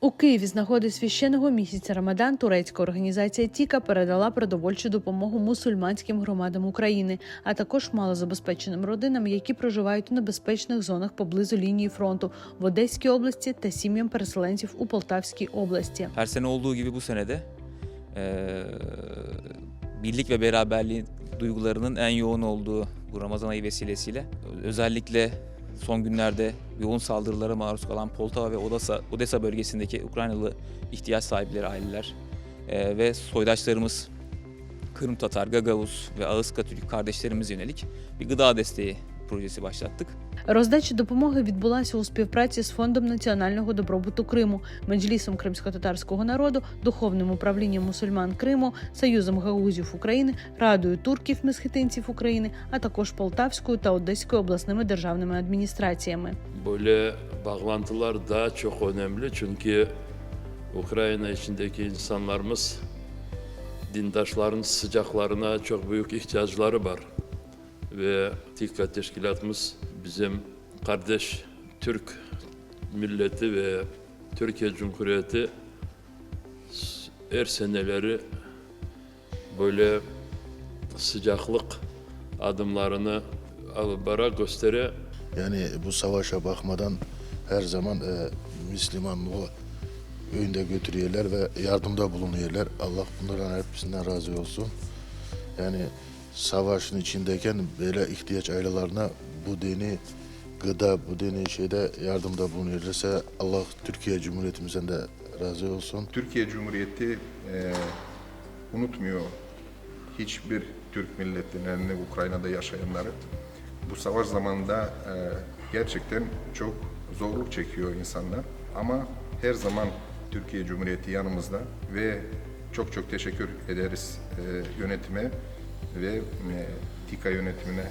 У Києві з нагоди священного місяця Рамадан турецька організація Тіка передала продовольчу допомогу мусульманським громадам України, а також малозабезпеченим родинам, які проживають у небезпечних зонах поблизу лінії фронту в Одеській області та сім'ям переселенців у Полтавській області. Her sene olduğu gibi bu sene de eee, birlik ve beraberliğin duygularının son günlerde yoğun saldırılara maruz kalan Poltava ve Odessa, Odessa bölgesindeki Ukraynalı ihtiyaç sahipleri aileler eee, ve soydaşlarımız Kırım Tatar, Gagavuz ve Ağızka Türk kardeşlerimize yönelik bir gıda desteği projesi başlattık. Роздача допомоги відбулася у співпраці з Фондом національного добробуту Криму, Меджлісом кримсько-татарського народу, духовним управлінням мусульман Криму, Союзом гаузів України, Радою турків месхетинців України, а також Полтавською та Одеською обласними державними адміністраціями. Böyle bağlantılar daha çok önemli çünkü Ukrayna içindeki insanlarımız dindaşların sıcaklarına çok büyük ihtiyaçları var. Ve dikkat teşkilatımız bizim kardeş Türk milleti ve Türkiye Cumhuriyeti her seneleri böyle sıcaklık adımlarını bara göstere Yani bu savaşa bakmadan her zaman e, Müslümanlığı önde götürüyorlar ve yardımda bulunuyorlar. Allah bunların hepsinden razı olsun. Yani savaşın içindeyken böyle ihtiyaç ailelerine bu dini gıda, bu dini şeyde yardımda bulunuyorlarsa Allah Türkiye Cumhuriyetimizden de razı olsun. Türkiye Cumhuriyeti e, unutmuyor hiçbir Türk milletlerini, Ukrayna'da yaşayanları. Bu savaş zamanında e, gerçekten çok zorluk çekiyor insanlar. Ama her zaman Türkiye Cumhuriyeti yanımızda ve çok çok teşekkür ederiz e, yönetime ve TİKA yönetimine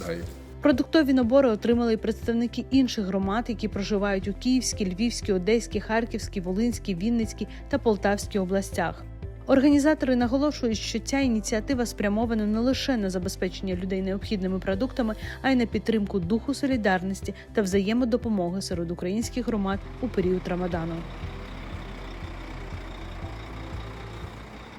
dair. Продуктові набори отримали й представники інших громад, які проживають у Київській, Львівській, Одеській, Харківській, Волинській, Вінницькій та Полтавській областях. Організатори наголошують, що ця ініціатива спрямована не лише на забезпечення людей необхідними продуктами, а й на підтримку духу солідарності та взаємодопомоги серед українських громад у період Рамадану.